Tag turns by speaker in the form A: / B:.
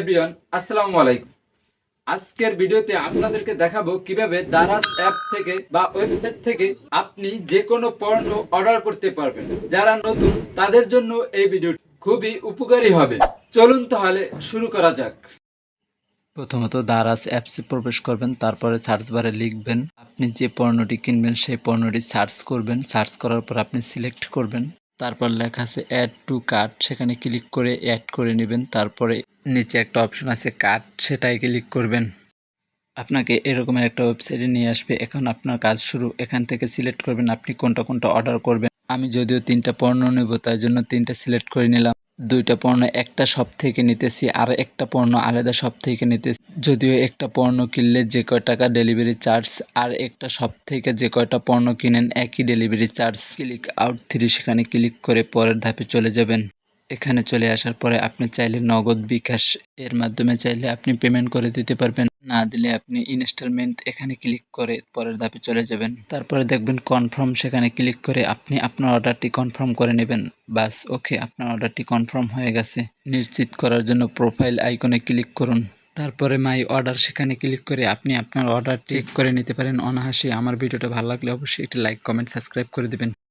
A: Everyone আসসালামু আলাইকুম। আজকের ভিডিওতে আপনাদেরকে দেখাবো কীভাবে দারাজ অ্যাপ থেকে বা ওয়েবসাইট থেকে আপনি যে কোনো পণ্য অর্ডার করতে পারবেন। যারা নতুন, তাদের জন্য এই ভিডিওটি খুবই উপকারী হবে। চলুন তাহলে শুরু করা যাক।
B: প্রথমত দারাজ অ্যাপসে প্রবেশ করবেন, তারপরে সার্চ বারে লিখবেন, আপনি যে পণ্যটি কিনবেন সেই পণ্যটি সার্চ করবেন। সার্চ করার পর আপনি সিলেক্ট করবেন। তারপর লেখা আছে অ্যাড টু কার্ট সেখানে ক্লিক করে অ্যাড করে নেবেন। তারপরে নিচে একটা অপশন আছে কার্ট সেটাই ক্লিক করবেন। আপনাকে এরকমের একটা ওয়েবসাইটে নিয়ে আসবে। এখন আপনার কাজ শুরু। এখান থেকে সিলেক্ট করবেন আপনি কোনটা কোনটা অর্ডার করবেন। আমি যদিও তিনটা পণ্য নেব, তাই জন্য তিনটা সিলেক্ট করে নিলাম। দুইটা পণ্য একটা শপ থেকে নিতেছি, আর একটা পণ্য আলাদা শপ থেকে নিতেছি। যদিও একটা পণ্য কিনলে যে কয় টাকা ডেলিভারি চার্জ আর একটা শপ থেকে যে কয়টা পণ্য কিনেন একই delivery charge click out three সেখানে ক্লিক করে পরের ধাপে চলে যাবেন। এখানে চলে আসার পরে আপনি চাইলে নগদ বিকাশ এর মাধ্যমে চাইলে আপনি পেমেন্ট করে দিতে পারবেন। না দিলে আপনি ইনস্টলমেন্ট এখানে ক্লিক করে পরের ধাপে চলে যাবেন। তারপরে দেখবেন কনফার্ম সেখানে ক্লিক করে আপনি আপনার অর্ডারটি কনফার্ম করে নেবেন। বাস ওকে আপনার অর্ডারটি কনফার্ম হয়ে গেছে। নিশ্চিত করার জন্য প্রোফাইল আইকনে ক্লিক করুন। তারপরে মাই অর্ডার সেখানে ক্লিক করে আপনি আপনার অর্ডার চেক করে নিতে পারেন। অনাহাসি আমার ভিডিওটা ভালো লাগলে অবশ্যই একটি লাইক কমেন্ট সাবস্ক্রাইব করে দেবেন।